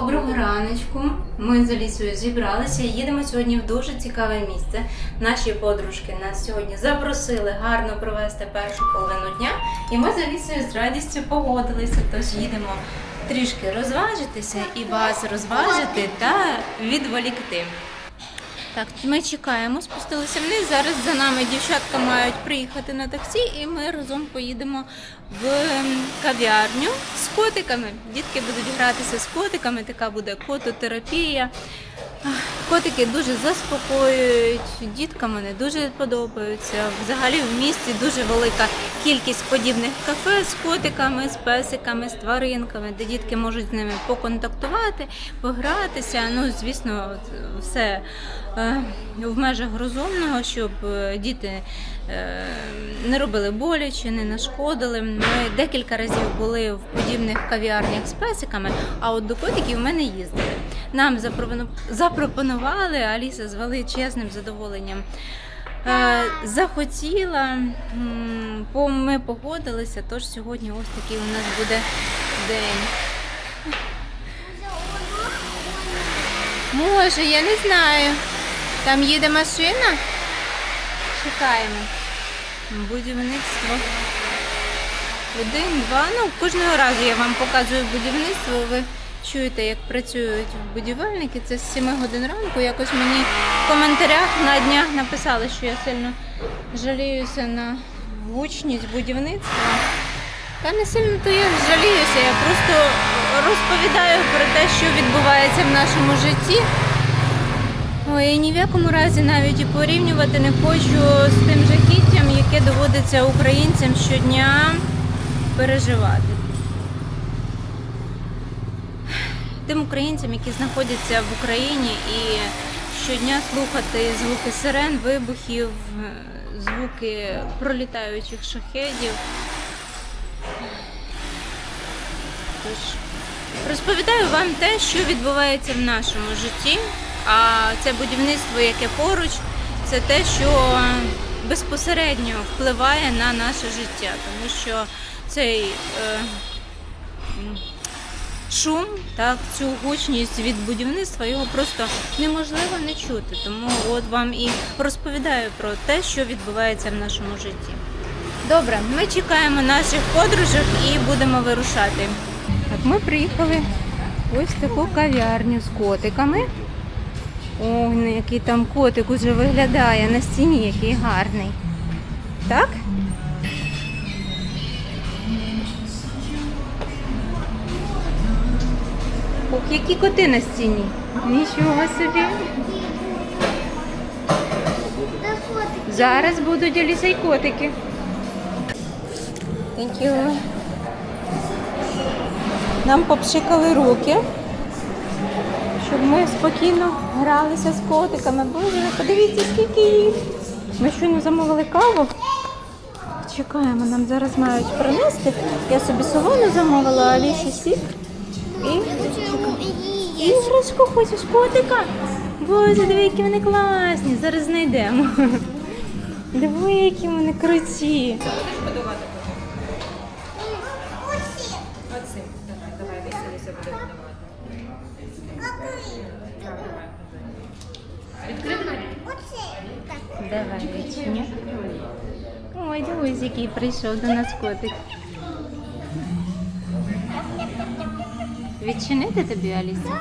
Доброго раночку. Ми з Алісою зібралися і їдемо сьогодні в дуже цікаве місце. Наші подружки нас сьогодні запросили гарно провести першу половину дня, і ми з Алісою з радістю погодилися. Тож їдемо трішки розважитися і вас розважити та відволікти. Так, ми чекаємо, спустилися вниз. Зараз за нами дівчатка мають приїхати на таксі, і ми разом поїдемо в ем, кав'ярню з котиками. Дітки будуть гратися з котиками, така буде кототерапія. Котики дуже заспокоюють, діткам вони дуже подобаються. Взагалі в місті дуже велика кількість подібних кафе з котиками, з песиками, з тваринками, де дітки можуть з ними поконтактувати, погратися. Ну, звісно, все е, в межах розумного, щоб е, діти е, не робили боляче, не нашкодили. Ми декілька разів були в подібних кав'ярнях з песиками, а от до котиків ми не їздили. Нам запропону- запропонували, Аліса з величезним задоволенням. е, Захотіла, бо ми погодилися, тож сьогодні ось такий у нас буде день. Може, я не знаю. Там їде машина. Чекаємо. Будівництво. Один, два. Ну, кожного разу я вам показую будівництво. Ви чуєте, як працюють будівельники. Це з 7 годин ранку. Якось мені в коментарях на днях написали, що я сильно жаліюся на гучність будівництва. Та не сильно то я жаліюся, я просто розповідаю про те, що відбувається в нашому житті. Ой, і ні в якому разі навіть і порівнювати не хочу з тим жахіттям, яке доводиться українцям щодня переживати. Тим українцям, які знаходяться в Україні і щодня слухати звуки сирен, вибухів, е, звуки пролітаючих шахедів. Тож розповідаю вам те, що відбувається в нашому житті. А це будівництво, яке поруч, це те, що безпосередньо впливає на наше життя, тому що цей е, шум, так, цю гучність від будівництва його просто неможливо не чути. Тому от вам і розповідаю про те, що відбувається в нашому житті. Добре, ми чекаємо наших подружок і будемо вирушати. Так, ми приїхали в ось таку кав'ярню з котиками. Ой, ну який там котик уже виглядає на стіні, який гарний. Так? Ох, які коти на стіні. Нічого собі. Зараз будуть Аліса й котики. Нам попшикали руки, щоб ми спокійно гралися з котиками. Боже, подивіться, скільки їх. Ми щойно замовили каву. Чекаємо, нам зараз мають принести. Я собі солону замовила, а Алісі сік. І іграшку хочеш котика? Боже, диви, які вони класні. Зараз знайдемо. Диви, які вони круті. Оцим. Давай, давай, десь Аліса буде будувати. Давай, відчиня. Ой, дивись, який прийшов до нас котик. Відчинити тобі, Аліса?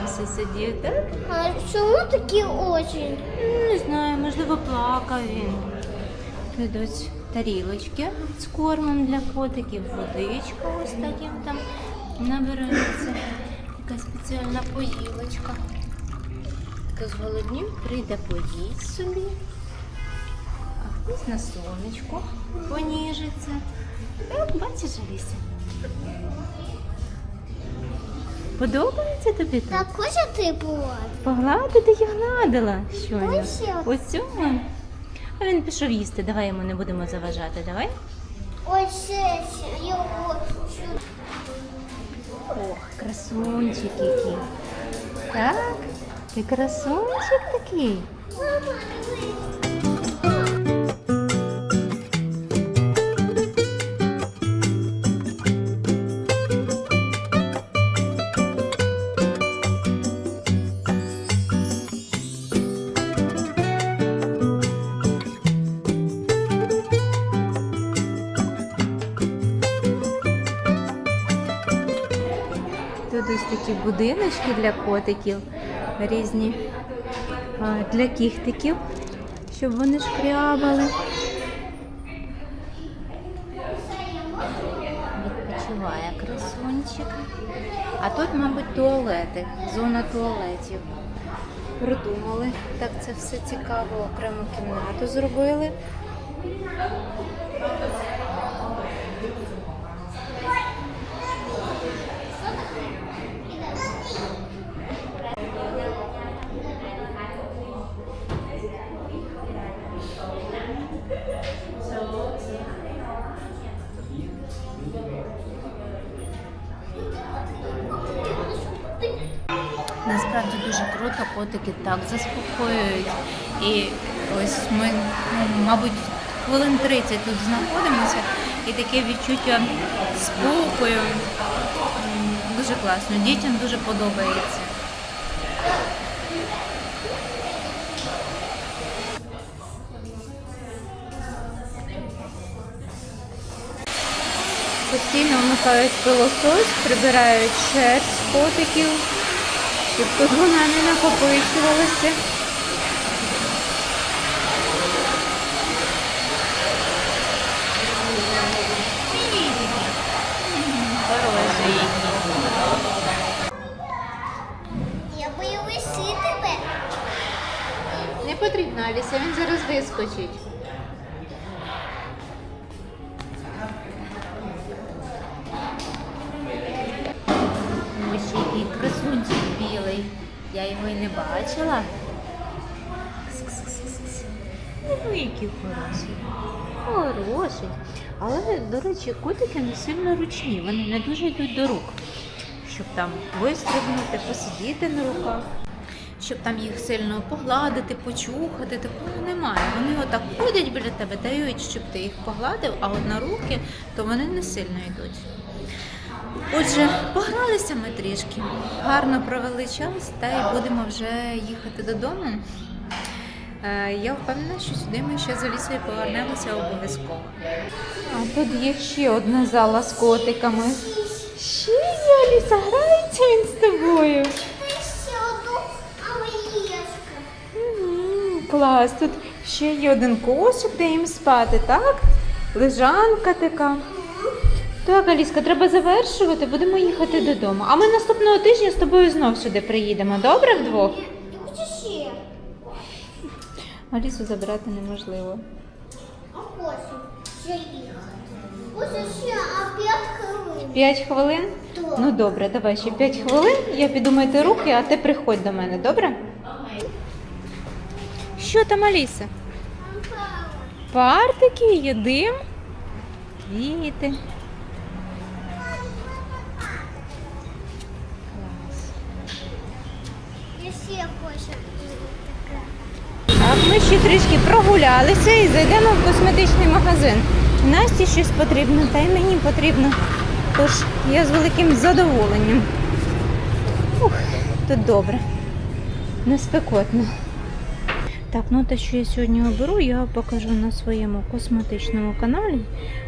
Лапкою сидів, так? А чому такі очі? Ну, Не знаю, можливо, плакав він. Доць. тарілочки з кормом для котиків, водичка ось так їм там набирається. Така спеціальна поїлочка. Хто зголоднів, прийде поїсть собі. А хтось на сонечку поніжиться. Так, бачиш, Аліся? Подобається тобі тут? Так хоче ти була? Погладити я гладила щойно. Ось цього. А він пішов їсти, давай йому не будемо заважати, давай. Ось його. Ох, красунчик який. Так, ти красунчик такий. Мама, дивись. Ось такі будиночки для котиків різні для кіхтиків, щоб вони шкрябали. Відпочиває красунчик. А тут, мабуть, туалети, зона туалетів. Придумали. Так це все цікаво, окрему кімнату зробили. Круто, котики так заспокоюють. І ось ми, ну, мабуть, хвилин 30 тут знаходимося, і таке відчуття спокою. Дуже класно. Дітям дуже подобається. Постійно вмикають пилосос, прибирають шерсть котиків, щоб тут вона не накопичувалася. Я боюсь тебе. Не потрібно, Аліся, він зараз вискочить. Я його і не бачила. Ну, який хороший. Хороший. Але, до речі, котики не сильно ручні, вони не дуже йдуть до рук. Щоб там вистрибнути, посидіти на руках. Щоб там їх сильно погладити, почухати, такого немає. Вони отак ходять біля тебе, дають, щоб ти їх погладив, а от на руки, то вони не сильно йдуть. Отже, погралися ми трішки, гарно провели час, та й будемо вже їхати додому. Е, Я впевнена, що сюди ми ще з Алісою повернемося обов'язково. А тут є ще одна зала з котиками. Ще є Аліса, грається він з тобою. Клас, тут ще є один кошик, де їм спати, так? Лежанка така. Так, Аліска, треба завершувати, будемо їхати додому. А ми наступного тижня з тобою знов сюди приїдемо, добре вдвох? Хочеш ще? Алісу забрати неможливо. А хочу ще їхати. Хочу ще, а п'ять хвилин. П'ять хвилин? Так. Ну добре, давай ще п'ять хвилин. Я піду мити руки, а ти приходь до мене, добре? Що там, Аліса? Партики, їдим, квіти. Клас. Я ще хочу таке. Так, ми ще трішки прогулялися і зайдемо в косметичний магазин. Насті щось потрібно, та й мені потрібно. Тож я з великим задоволенням. Ух, тут добре. Не спекотно. Так, ну те, що я сьогодні оберу, я покажу на своєму косметичному каналі.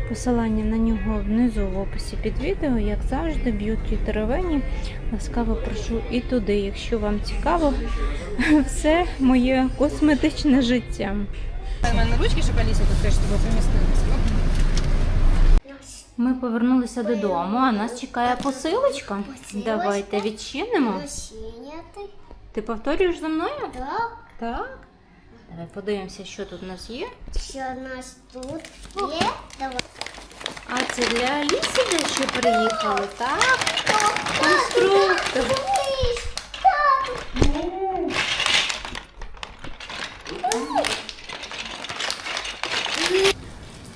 Посилання на нього внизу в описі під відео, як завжди, б'юті теревені. Ласкаво прошу і туди, якщо вам цікаво, все моє косметичне життя. У мене ручки, щоб Алісі тут теж тебе. Ми повернулися додому, а нас чекає посилочка. Давайте відчинимо. Ти повторюєш за мною? Так. Так. Давай подивимося, що тут у нас є. Что у нас тут? Е, давай. А це для Аліси дещо приїхали, так? Конструктор.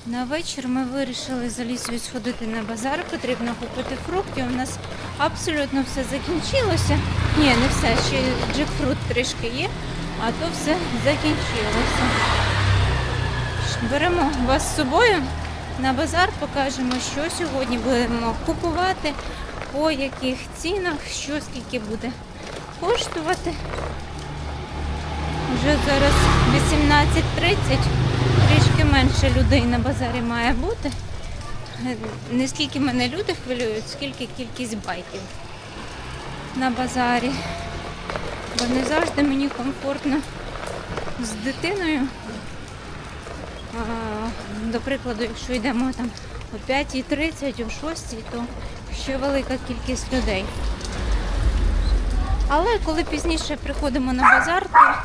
На вечір ми вирішили з Алісою сходити на базар. Потрібно купити фруктів. У нас абсолютно все закінчилося. Ні, не все, ще джекфрут трішки є, а то все закінчилося. Беремо вас з собою на базар, покажемо, що сьогодні будемо купувати, по яких цінах, що скільки буде коштувати. Вже зараз 18.30, трішки менше людей на базарі має бути. Не скільки мене люди хвилюють, скільки кількість байків на базарі. Бо не завжди мені комфортно з дитиною. До прикладу, якщо йдемо там о 5.30, о 6, то ще велика кількість людей. Але коли пізніше приходимо на базар, то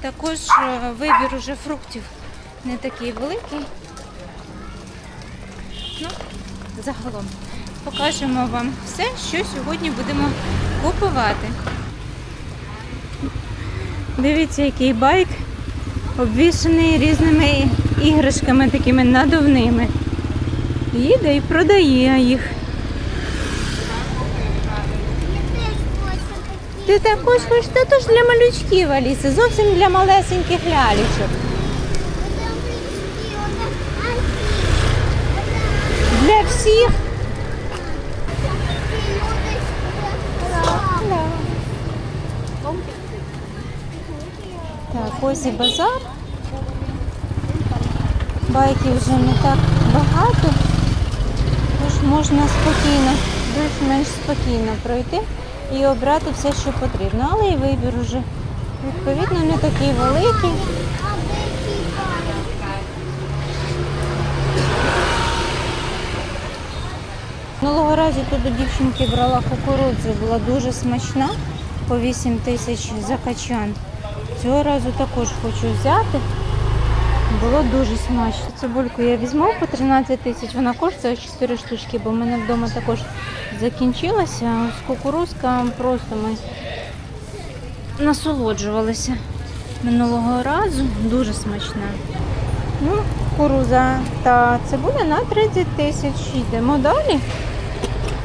також е, вибір уже фруктів не такий великий. Ну, загалом покажемо вам все, що сьогодні будемо купувати. Дивіться, який байк обвішаний різними іграшками такими надувними. Їде і продає їх. Ти також хочеш, та то ж для малючків, Аліси, зовсім для малесеньких вона Для всіх. Так, ось і базар. Байків вже не так багато, тож можна спокійно, більш-менш спокійно пройти і обрати все, що потрібно. Але і вибір уже відповідно не такий великий. Минулого разу тут до дівчинки брала кукурудзу, була дуже смачна, по 8 тисяч за качан. Цього разу також хочу взяти. Було дуже смачно. Цибульку я візьму по 13 тисяч, вона коштує 4 штучки, бо в мене вдома також закінчилася. Ось кукурузка просто ми насолоджувалися минулого разу. Дуже смачна. Ну, кукуруза та цибуля на 30 тисяч. Йдемо далі.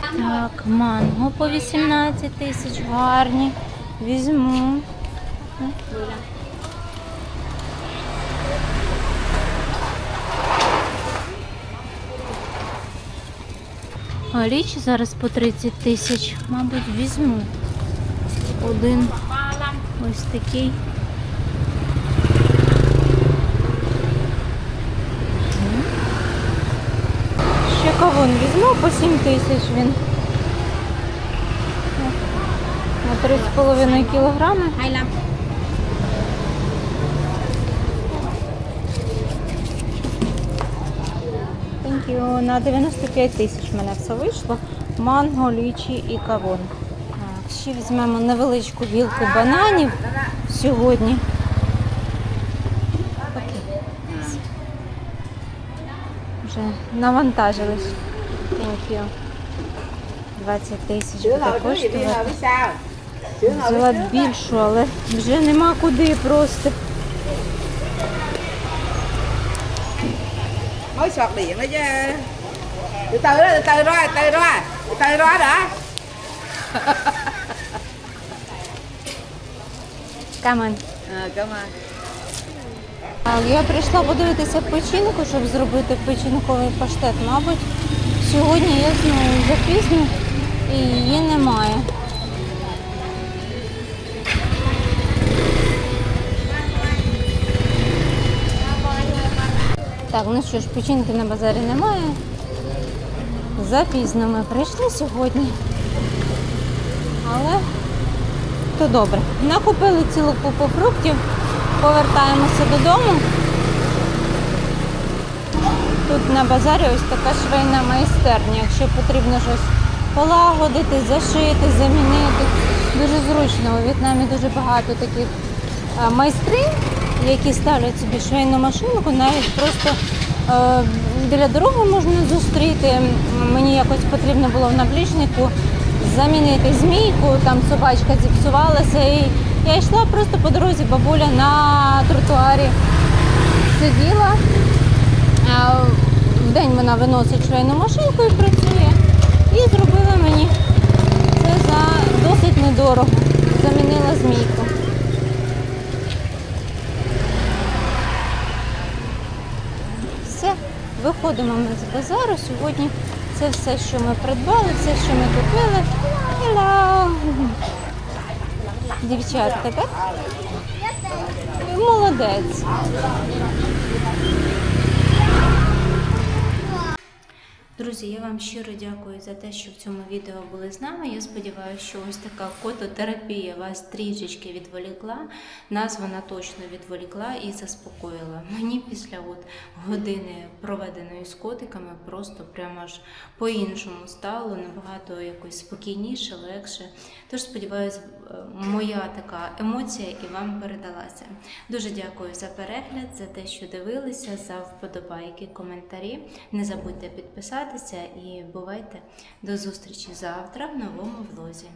Так, манго по 18 тисяч. Гарні. Візьму. А річі зараз по 30 тисяч. Мабуть, візьму. Один ось такий. Ще кавун візьму по 7 тисяч він. На 3,5 кілограми. Хайла. На 95 тисяч мене все вийшло. Манго, лічі і кавун. Так, ще візьмемо невеличку вілку бананів сьогодні. Окей. Вже навантажились. Thank you. 20 тисяч буде коштувати. Взяла більшу, але вже нема куди просто. Mới sọt điện đó chứ từ từ đó từ từ đó từ từ đó từ từ đó đã Come on. à, cảm ơn Я прийшла подивитися печінку, щоб зробити печінковий паштет. Мабуть, сьогодні я знову запізно і її немає. Так, ну що ж, печінки на базарі немає. Запізно ми прийшли сьогодні. Але то добре. Накупили цілу купу фруктів, повертаємося додому. тут на базарі ось така швейна майстерня. Якщо потрібно щось полагодити, зашити, замінити. Дуже зручно. У В'єтнамі дуже багато таких а, майстринь, які ставлять собі швейну машинку, навіть просто е, біля дороги можна зустріти. Мені якось потрібно було в наплічнику замінити змійку, там собачка зіпсувалася. І я йшла просто по дорозі, бабуля на тротуарі сиділа. А В день вона виносить швейну машинку і працює. І зробила мені це за досить недорого. Замінила змійку. Все, ми з базару. Сьогодні це все, що ми придбали, все, що ми купили. Hello! Дівчатка, так? Молодець. Друзі, я вам щиро дякую за те, що в цьому відео були з нами. Я сподіваюся, що ось така кототерапія вас трішечки відволікла. Нас вона точно відволікла і заспокоїла. Мені після от години проведеної з котиками просто прямо аж по-іншому стало, набагато якось спокійніше, легше. Тож сподіваюся, моя така емоція і вам передалася. Дуже дякую за перегляд, за те, що дивилися, за вподобайки, коментарі. Не забудьте підписатися і бувайте до зустрічі завтра в новому влозі.